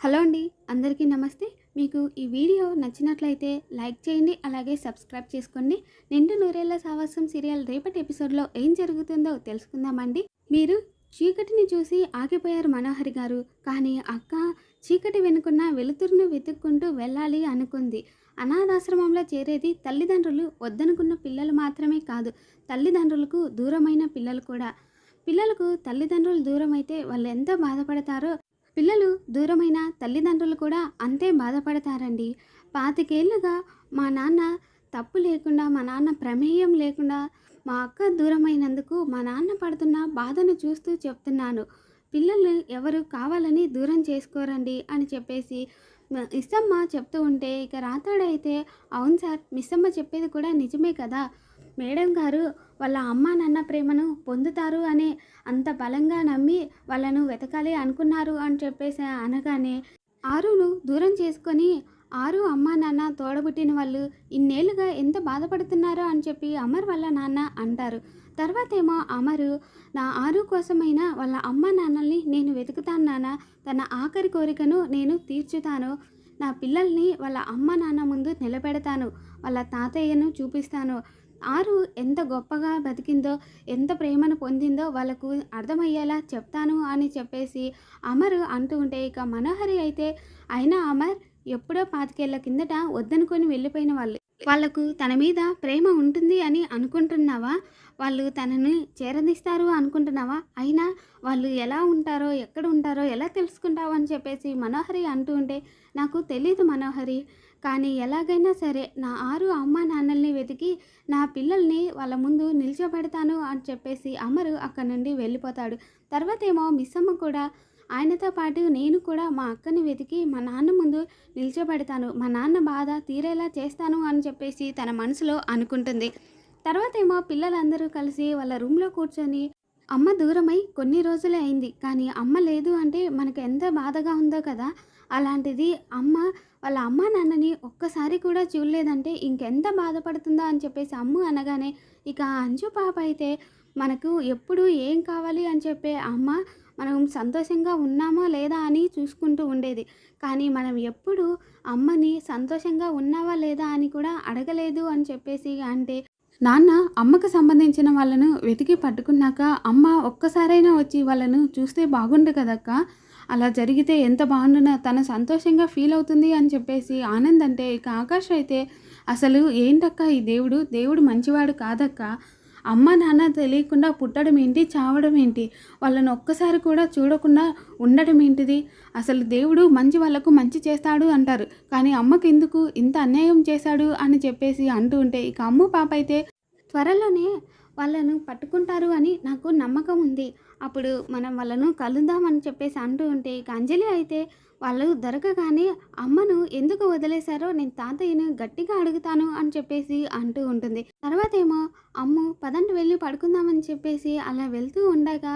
Hello అండి అందరికీ నమస్తే. మీకు ఈ వీడియో నచ్చినట్లయితే లైక్ చేయండి అలాగే సబ్స్క్రైబ్ చేసుకోండి. నిండు నూరేళ్ళ సావాసం సీరియల్ రేపటి ఎపిసోడ్లో ఏం జరుగుతుందో తెలుసుకుందామండి. మీరు చీకటిని చూసి ఆగిపోయారు మనోహరి గారు. కానీ అక్క చీకటి వెనుకున్న వెలుతురును వెతుక్కుంటూ వెళ్ళాలి అనుకుంది. అనాథాశ్రమంలో చేరేది తల్లిదండ్రులు వద్దనుకున్న పిల్లలు మాత్రమే కాదు తల్లిదండ్రులకు దూరమైన పిల్లలు కూడా. పిల్లలకు తల్లిదండ్రులు దూరం అయితే వాళ్ళు ఎంత బాధపడతారో పిల్లలు దూరమైన తల్లిదండ్రులు కూడా అంతే బాధపడతారండి. పాతికేళ్ళుగా మా నాన్న తప్పు లేకుండా మా నాన్న ప్రమేయం లేకుండా మా అక్క దూరమైనందుకు మా నాన్న పడుతున్న బాధను చూస్తూ చెప్తున్నాను. పిల్లలు ఎవరు కావాలని దూరం చేసుకోరండి అని చెప్పేసి మ- చెప్తూ ఉంటే ఇక రాతాడైతే అవును సార్ మిస్సమ్మ చెప్పేది కూడా నిజమే కదా. మేడం గారు వాళ్ళ అమ్మ నాన్న ప్రేమను పొందుతారు అనే అంత బలంగా నమ్మి వాళ్ళను వెతకాలి అనుకున్నారు అని చెప్పేసి అనగానే ఆరును దూరం చేసుకొని ఆరు అమ్మ నాన్న తోడబుట్టిన వాళ్ళు ఇన్నేళ్ళుగా ఎంత బాధపడుతున్నారో అని చెప్పి అమర్ వాళ్ళ నాన్న అంటారు. తర్వాత ఏమో అమరు నా ఆరు కోసమైనా వాళ్ళ అమ్మ నాన్నల్ని నేను వెతుకుతాను నాన్న తన ఆఖరి కోరికను నేను తీర్చుతాను నా పిల్లల్ని వాళ్ళ అమ్మ నాన్న ముందు నిలబెడతాను వాళ్ళ తాతయ్యను చూపిస్తాను ఆరు ఎంత గొప్పగా బతికిందో ఎంత ప్రేమను పొందిందో వాళ్ళకు అర్థమయ్యేలా చెప్తాను అని చెప్పేసి అమర్ అంటూ ఉంటే ఇక మనోహరి అయితే అయినా అమర్ ఎప్పుడో పాతికేళ్ళ కిందట వద్దనుకొని వెళ్ళిపోయిన వాళ్ళు. వాళ్ళకు తన మీద ప్రేమ ఉంటుంది అని అనుకుంటున్నావా? వాళ్ళు తనని చేరదీస్తారు అనుకుంటున్నావా? అయినా వాళ్ళు ఎలా ఉంటారో ఎక్కడ ఉంటారో ఎలా తెలుసుకుంటావు అని చెప్పేసి మనోహరి అంటూ ఉంటే నాకు తెలియదు మనోహరి. కానీ ఎలాగైనా సరే నా ఆరు అమ్మ నాన్నల్ని వెతికి నా పిల్లల్ని వాళ్ళ ముందు నిల్చోబెడతాను అని చెప్పేసి అమరు అక్కడి నుండి వెళ్ళిపోతాడు. తర్వాత ఏమో మిస్సమ్మ కూడా ఆయనతో పాటు నేను కూడా మా అక్కని వెతికి మా నాన్న ముందు నిల్చోబెడతాను. మా నాన్న బాధ తీరేలా చేస్తాను అని చెప్పేసి తన మనసులో అనుకుంటుంది. తర్వాత ఏమో పిల్లలందరూ కలిసి వాళ్ళ రూమ్లో కూర్చొని అమ్మ దూరమై కొన్ని రోజులే అయింది. కానీ అమ్మ లేదు అంటే మనకు ఎంత బాధగా ఉందో కదా. అలాంటిది అమ్మ వాళ్ళ అమ్మ నాన్నని ఒక్కసారి కూడా చూడలేదంటే ఇంకెంత బాధపడుతుందో అని చెప్పేసి అమ్ము అనగానే ఇక అంజు పాప అయితే మనకు ఎప్పుడు ఏం కావాలి అని చెప్పే అమ్మ మనం సంతోషంగా ఉన్నామా లేదా అని చూసుకుంటూ ఉండేది. కానీ మనం ఎప్పుడు అమ్మని సంతోషంగా ఉన్నావా లేదా అని కూడా అడగలేదు అని చెప్పేసి అంటే నాన్న అమ్మకు సంబంధించిన వాళ్ళను వెతికి పట్టుకున్నాక అమ్మ ఒక్కసారైనా వచ్చి వాళ్ళను చూస్తే బాగుండు కదక్క? అలా జరిగితే ఎంత బాగుండునా తను సంతోషంగా ఫీల్ అవుతుంది అని చెప్పేసి ఆనంద్ అంటే ఇక ఆకాష్ అయితే అసలు ఏంటక్క ఈ దేవుడు? దేవుడు మంచివాడు కాదక్క. అమ్మ నాన్న తెలియకుండా పుట్టడం ఏంటి? చావడం ఏంటి? వాళ్ళని ఒక్కసారి కూడా చూడకుండా ఉండడం ఏంటిది? అసలు దేవుడు మంచి వాళ్ళకు మంచి చేస్తాడు అంటారు. కానీ అమ్మకి ఎందుకు ఇంత అన్యాయం చేశాడు అని చెప్పేసి అంటూ ఉంటే ఇక అమ్ము పాప అయితే త్వరలోనే వాళ్ళను పట్టుకుంటారు అని నాకు నమ్మకం ఉంది. అప్పుడు మనం వాళ్ళను కలుద్దామని చెప్పేసి అంటూ ఉంటే ఇక అంజలి అయితే వాళ్ళు దొరకగానే అమ్మను ఎందుకు వదిలేశారో నేను తాతయ్యను గట్టిగా అడుగుతాను అని చెప్పేసి అంటూ ఉంటుంది. తర్వాత ఏమో అమ్ము పదండి వెళ్ళి పడుకుందామని చెప్పేసి అలా వెళ్తూ ఉండగా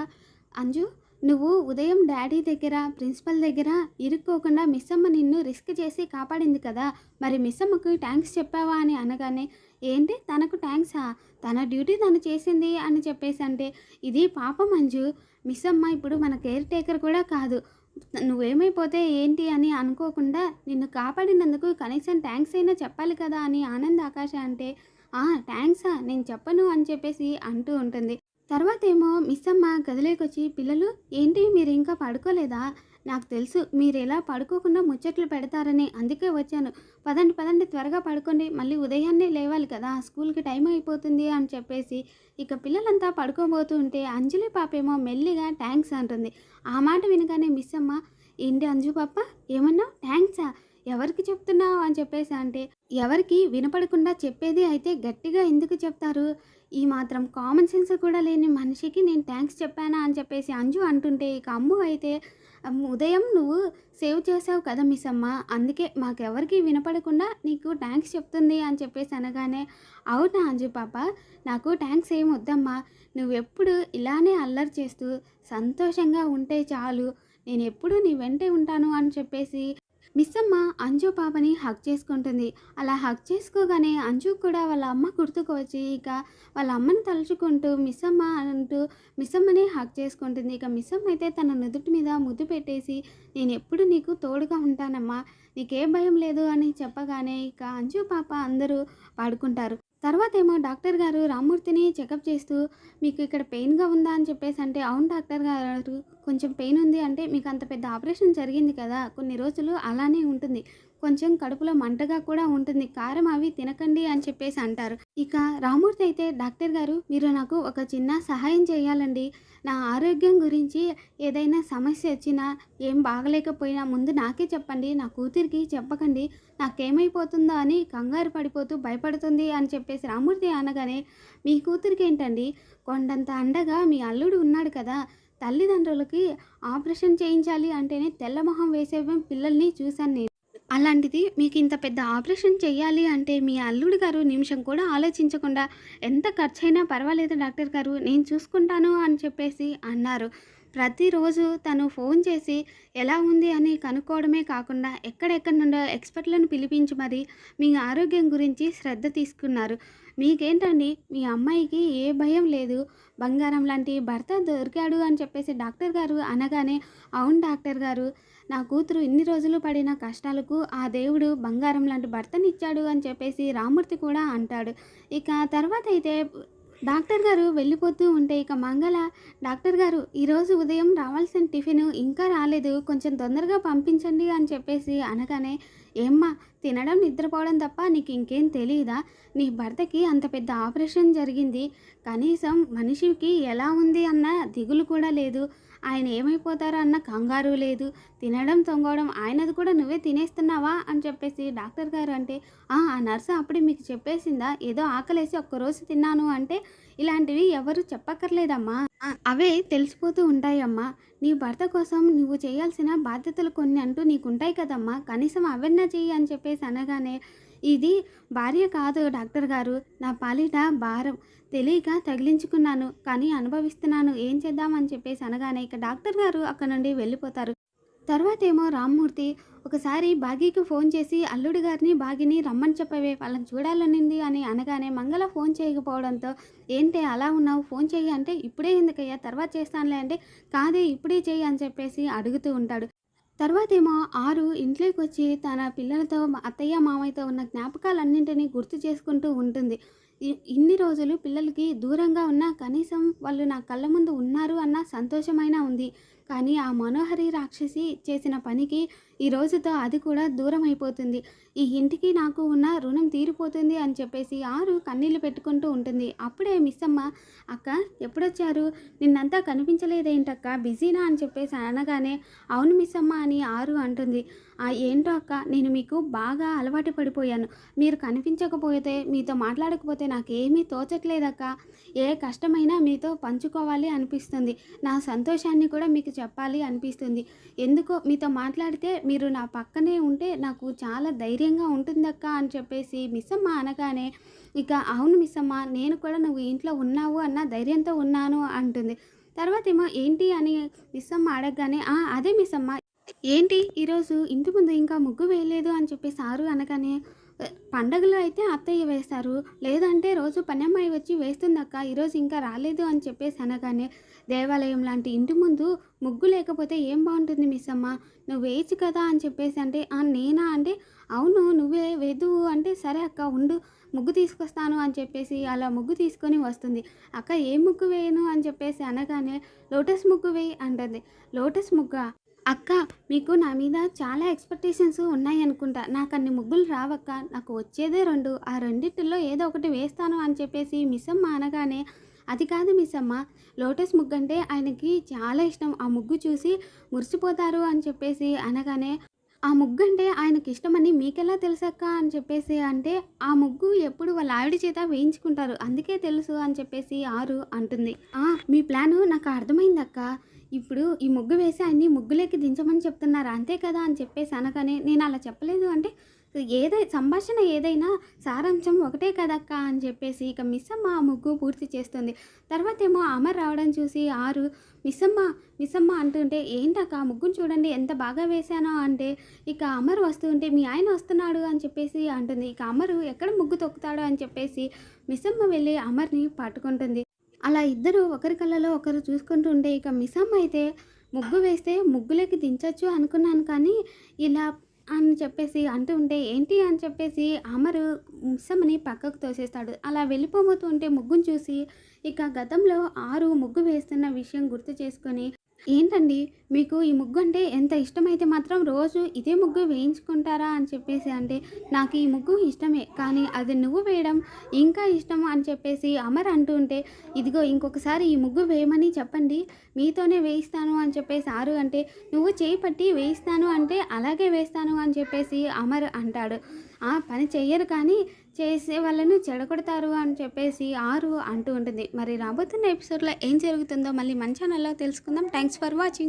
అంజు నువ్వు ఉదయం డాడీ దగ్గర ప్రిన్సిపల్ దగ్గర ఇరుక్కోకుండా మిస్సమ్మ నిన్ను రిస్క్ చేసి కాపాడింది కదా. మరి మిస్సమ్మకు థ్యాంక్స్ చెప్పావా అని అనగానే ఏంటి? తనకు థ్యాంక్సా తన డ్యూటీ తను చేసింది అని చెప్పేసి అంటే ఇది పాప మంజు మిస్సమ్మ ఇప్పుడు మన కేర్ టేకర్ కూడా కాదు. నువ్వేమైపోతే ఏంటి అని అనుకోకుండా నిన్ను కాపాడినందుకు కనీసం థ్యాంక్స్ అయినా చెప్పాలి కదా అని ఆనంద్ ఆకాశ అంటే ఆ థ్యాంక్సా నేను చెప్పను అని చెప్పేసి అంటూ ఉంటుంది. తర్వాత ఏమో మిస్ అమ్మ గదిలోకి వచ్చి పిల్లలు ఏంటి మీరు ఇంకా పడుకోలేదా? నాకు తెలుసు మీరు ఎలా పడుకోకుండా ముచ్చట్లు పెడతారని అందుకే వచ్చాను. పదండి పదండి త్వరగా పడుకోండి. మళ్ళీ ఉదయాన్నే లేవాలి కదా స్కూల్కి టైం అయిపోతుంది అని చెప్పేసి ఇక పిల్లలంతా పడుకోబోతూ ఉంటే అంజలి పాపేమో మెల్లిగా థ్యాంక్స్ అంటుంది. ఆ మాట వినగానే మిస్ అమ్మ ఏంటి అంజు పాప? ఏమన్నా ట్యాంక్సా ఎవరికి చెప్తున్నావు అని చెప్పేసి అంటే ఎవరికి వినపడకుండా చెప్పేది అయితే గట్టిగా ఎందుకు చెప్తారు? ఈ మాత్రం కామన్ సెన్స్ కూడా లేని మనిషికి నేను థ్యాంక్స్ చెప్పానా అని చెప్పేసి అంజు అంటుంటే ఇక అమ్ము అయితే ఉదయం నువ్వు సేవ్ చేసావు కదా మిస్ అమ్మ అందుకే మాకెవరికి వినపడకుండా నీకు థ్యాంక్స్ చెప్తుంది అని చెప్పేసి అనగానే అవునా అంజు పాప నాకు థ్యాంక్స్ ఏం వద్దమ్మా నువ్వెప్పుడు ఇలానే అల్లరి చేస్తూ సంతోషంగా ఉంటే చాలు నేను ఎప్పుడు నీ వెంటే ఉంటాను అని చెప్పేసి మిస్సమ్మ అంజు పాపని హక్ చేసుకుంటుంది. అలా హక్ చేసుకోగానే అంజు కూడా వాళ్ళ అమ్మ గుర్తుకు వచ్చి ఇక వాళ్ళ అమ్మని తలుచుకుంటూ మిస్సమ్మ అంటూ మిస్సమ్మని హక్ చేసుకుంటుంది. ఇక మిస్సమ్మ అయితే తన నుదుటి మీద ముద్దు పెట్టేసి నేను ఎప్పుడు నీకు తోడుగా ఉంటానమ్మా నీకే భయం లేదు అని చెప్పగానే ఇక అంజు పాప అందరూ పాడుకుంటారు. తర్వాత ఏమో డాక్టర్ గారు రామ్మూర్తిని చెకప్ చేస్తూ మీకు ఇక్కడ పెయిన్గా ఉందా? అని చెప్పేసి అంటే అవును డాక్టర్ గారు కొంచెం పెయిన్ ఉంది అంటే మీకు అంత పెద్ద ఆపరేషన్ జరిగింది కదా కొన్ని రోజులు అలానే ఉంటుంది. కొంచెం కడుపులో మంటగా కూడా ఉంటుంది. కారం అవి తినకండి అని చెప్పేసి అంటారు. ఇక రామూర్తి అయితే డాక్టర్ గారు మీరు నాకు ఒక చిన్న సహాయం చేయాలండి. నా ఆరోగ్యం గురించి ఏదైనా సమస్య వచ్చినా ఏం బాగలేకపోయినా ముందు నాకే చెప్పండి. నా కూతురికి చెప్పకండి. నాకేమైపోతుందో అని కంగారు పడిపోతూ భయపడుతుంది అని చెప్పేసి రామూర్తి అనగానే మీ కూతురికి ఏంటండి? కొండంత అండగా మీ అల్లుడు ఉన్నాడు కదా. తల్లిదండ్రులకి ఆపరేషన్ చేయించాలి అంటేనే తెల్లమొహం వేసే పిల్లల్ని చూశాను నేను. అలాంటిది మీకు ఇంత పెద్ద ఆపరేషన్ చేయాలి అంటే మీ అల్లుడు గారు నిమిషం కూడా ఆలోచించకుండా ఎంత ఖర్చైనా పర్వాలేదు డాక్టర్ గారు నేను చూసుకుంటాను అని చెప్పేసి అన్నారు. ప్రతిరోజు తను ఫోన్ చేసి ఎలా ఉంది? అని కనుక్కోవడమే కాకుండా ఎక్కడెక్కడి నుండో ఎక్స్పర్ట్లను పిలిపించి మరి మీ ఆరోగ్యం గురించి శ్రద్ధ తీసుకున్నారు. మీకేంటండి? మీ అమ్మాయికి ఏ భయం లేదు. బంగారం లాంటి భర్త దొరికాడు అని చెప్పేసి డాక్టర్ గారు అనగానే అవును డాక్టర్ గారు నా కూతురు ఇన్ని రోజులు పడిన కష్టాలకు ఆ దేవుడు బంగారం లాంటి భర్తనిచ్చాడు అని చెప్పేసి రామూర్తి కూడా అంటాడు. ఇక తర్వాత అయితే డాక్టర్ గారు వెళ్ళిపోతూ ఉంటే ఇక మంగళ డాక్టర్ గారు ఈరోజు ఉదయం రావాల్సిన టిఫిన్ ఇంకా రాలేదు కొంచెం తొందరగా పంపించండి అని చెప్పేసి అనగానే ఏమ్మా తినడం నిద్రపోవడం తప్ప నీకు ఇంకేం తెలియదా నీ భర్తకి అంత పెద్ద ఆపరేషన్ జరిగింది. కనీసం మనిషికి ఎలా ఉంది అన్న దిగులు కూడా లేదు. ఆయన ఏమైపోతారో అన్న కంగారు లేదు. తినడం తొంగవడం ఆయనది కూడా నువ్వే తినేస్తున్నావా అని చెప్పేసి డాక్టర్ గారు అంటే "ఆ, ఆ నర్సు అప్పుడే మీకు చెప్పేసిందా? ఏదో ఆకలేసి ఒక్కరోజు తిన్నాను అంటే ఇలాంటివి ఎవరు చెప్పక్కర్లేదమ్మా. అవే తెలిసిపోతూ ఉంటాయమ్మా. నీ భర్త కోసం నువ్వు చేయాల్సిన బాధ్యతలు కొన్ని అంటూ నీకు ఉంటాయి కదమ్మా. కనీసం అవన్నా చెయ్యి అని చెప్పేసి అనగానే ఇది భార్య కాదు డాక్టర్ గారు. నా పాలిట భారం. తెలియక తగిలించుకున్నాను. కానీ అనుభవిస్తున్నాను. ఏం చేద్దామని చెప్పేసి అనగానే ఇక డాక్టర్ గారు అక్కడ నుండి వెళ్ళిపోతారు. తర్వాత ఏమో రామ్మూర్తి ఒకసారి బాగీకి ఫోన్ చేసి అల్లుడి గారిని బాగిని రమ్మని చెప్పవే వాళ్ళని చూడాలనింది అని అనగానే మంగళ ఫోన్ చేయకపోవడంతో ఏంటి అలా ఉన్నావు? ఫోన్ చేయి అంటే ఇప్పుడే ఎందుకయ్యా? తర్వాత చేస్తానులే అంటే కాదే ఇప్పుడే చెయ్యి అని చెప్పేసి అడుగుతూ ఉంటాడు. తర్వాత ఏమో ఆరు ఇంట్లోకి వచ్చి తన పిల్లలతో అత్తయ్య మామయ్యతో ఉన్న జ్ఞాపకాలన్నింటినీ గుర్తు చేసుకుంటూ ఉంటుంది. ఇన్ని రోజులు పిల్లలకి దూరంగా ఉన్నా కనీసం వాళ్ళు నా కళ్ళ ముందు ఉన్నారు అన్న సంతోషమైనా ఉంది. కానీ ఆ మనోహరి రాక్షసి చేసిన పనికి ఈ రోజుతో అది కూడా దూరం అయిపోతుంది ఈ ఇంటికి నాకు ఉన్న రుణం తీరిపోతుంది అని చెప్పేసి ఆరు కన్నీళ్ళు పెట్టుకుంటూ ఉంటుంది. అప్పుడే మిస్ అమ్మ అక్క ఎప్పుడొచ్చారు? నిన్నంతా కనిపించలేదేంటక్క? బిజీనా? అని చెప్పేసి అనగానే అవును మిస్ అమ్మ అని ఆరు అంటుంది. "ఆ, ఏంటో అక్క నేను మీకు బాగా అలవాటు పడిపోయాను. మీరు కనిపించకపోతే మీతో మాట్లాడకపోతే నాకేమీ తోచట్లేదక్క ఏ కష్టమైనా మీతో పంచుకోవాలి అనిపిస్తుంది. నా సంతోషాన్ని కూడా మీకు చెప్పాలి అనిపిస్తుంది. ఎందుకో మీతో మాట్లాడితే మీరు నా పక్కనే ఉంటే నాకు చాలా ధైర్యంగా ఉంటుందక్క అని చెప్పేసి మిస్సమ్మ అనగానే ఇక అవును మిస్సమ్మ నేను కూడా నువ్వు ఇంట్లో ఉన్నావు అన్న ధైర్యంతో ఉన్నాను అంటుంది. తర్వాత ఏమో ఏంటి? అని మిస్సమ్మ అడగగానే "ఆ, అదే మిస్సమ్మ ఏంటి? ఈరోజు ఇంటి ముందు ఇంకా ముగ్గు వేయలేదు అని చెప్పి సారు అనగానే పండగలు పండగలో అయితే అత్తయ్య వేస్తారు. లేదంటే రోజు పనమ్మాయి వచ్చి వేస్తుందక్క. ఈరోజు ఇంకా రాలేదు అని చెప్పేసి అనగానే దేవాలయం లాంటి ఇంటి ముందు ముగ్గు లేకపోతే ఏం బాగుంటుంది మిస్ అమ్మ నువ్వు వేయచ్చు కదా అని చెప్పేసి అంటే నేనా? అంటే అవును నువ్వే వేదు. అంటే సరే అక్క ఉండు. ముగ్గు తీసుకొస్తాను అని చెప్పేసి అలా ముగ్గు తీసుకొని వస్తుంది. అక్క ఏ ముగ్గు వేయను? అని చెప్పేసి అనగానే లోటస్ ముగ్గు వేయి అంటుంది. లోటస్ ముగ్గా? అక్క మీకు నా మీద చాలా ఎక్స్పెక్టేషన్స్ ఉన్నాయి అనుకుంటా. నాకు అన్ని ముగ్గులు రావక్క. నాకు వచ్చేదే రెండు. ఆ రెండింటిలో ఏదో ఒకటి వేస్తాను అని చెప్పేసి మిస్సమ్మ అనగానే అది కాదు మిస్సమ్మ లోటస్ ముగ్గు అంటే ఆయనకి చాలా ఇష్టం. ఆ ముగ్గు చూసి మురిసిపోతారు అని చెప్పేసి అనగానే ఆ ముగ్గు అంటే ఆయనకి ఇష్టమని మీకెలా తెలుసక్క అని చెప్పేసి అంటే ఆ ముగ్గు ఎప్పుడు వాళ్ళ ఆవిడ చేత వేయించుకుంటారు. అందుకే తెలుసు అని చెప్పేసి ఆరు అంటుంది. "ఆ, మీ ప్లాను నాకు అర్థమైందక్క. ఇప్పుడు ఈ ముగ్గు వేసి ఆయన్ని ముగ్గులోకి దించమని చెప్తున్నారు. అంతే కదా అని చెప్పేసి అనగానే నేను అలా చెప్పలేదు అంటే ఏదై సంభాషణ ఏదైనా సారాంశం ఒకటే కదక్క అని చెప్పేసి ఇక మిస్సమ్మ ఆ ముగ్గు పూర్తి చేస్తుంది. తర్వాత ఏమో అమర్ రావడం చూసి ఆరు మిస్సమ్మ మిస్సమ్మ అంటుంటే ఏంటక్క ఆ ముగ్గును చూడండి ఎంత బాగా వేశానో అంటే ఇక అమర్ వస్తుంటే మీ ఆయన వస్తున్నాడు అని చెప్పేసి అంటుంది. ఇక అమరు ఎక్కడ ముగ్గు తొక్కుతాడో అని చెప్పేసి మిస్సమ్మ వెళ్ళి అమర్ని పట్టుకుంటుంది. అలా ఇద్దరు ఒకరి కళ్ళలో ఒకరు చూసుకుంటూ ఉంటే ఇక మిస్సమ్మ అయితే ముగ్గు వేస్తే ముగ్గులోకి దించవచ్చు అనుకున్నాను కానీ ఇలా అని చెప్పేసి అంటూ ఉంటే ఏంటి అని చెప్పేసి అమరు మిస్సమ్మని పక్కకు తోసేస్తాడు. అలా వెళ్ళిపోబోతుంటే ముగ్గును చూసి ఇక గతంలో ఆరు ముగ్గు వేస్తున్న విషయం గుర్తు చేసుకొని ఏంటండి? మీకు ఈ ముగ్గు అంటే ఎంత ఇష్టమైతే మాత్రం రోజు ఇదే ముగ్గు వేయించుకుంటారా అని చెప్పేసి అంటే నాకు ఈ ముగ్గు ఇష్టమే. కానీ అది నువ్వు వేయడం ఇంకా ఇష్టం అని చెప్పేసి అమర్ అంటూ ఉంటే ఇదిగో ఇంకొకసారి ఈ ముగ్గు వేయమని చెప్పండి. మీతోనే వేయిస్తాను అని చెప్పేసి ఆరు అంటే నువ్వు చేయి పట్టి వేయిస్తాను అంటే అలాగే వేస్తాను అని చెప్పేసి అమర్ అంటాడు. ఆ పని చెయ్యరు కానీ చేసే వాళ్ళను చెడగొడతారు అని చెప్పేసి ఆరు అంటూ ఉంటుంది. మరి రాబోతున్న ఎపిసోడ్లో ఏం జరుగుతుందో మళ్ళీ మన ఛానల్లో తెలుసుకుందాం. Thanks for watching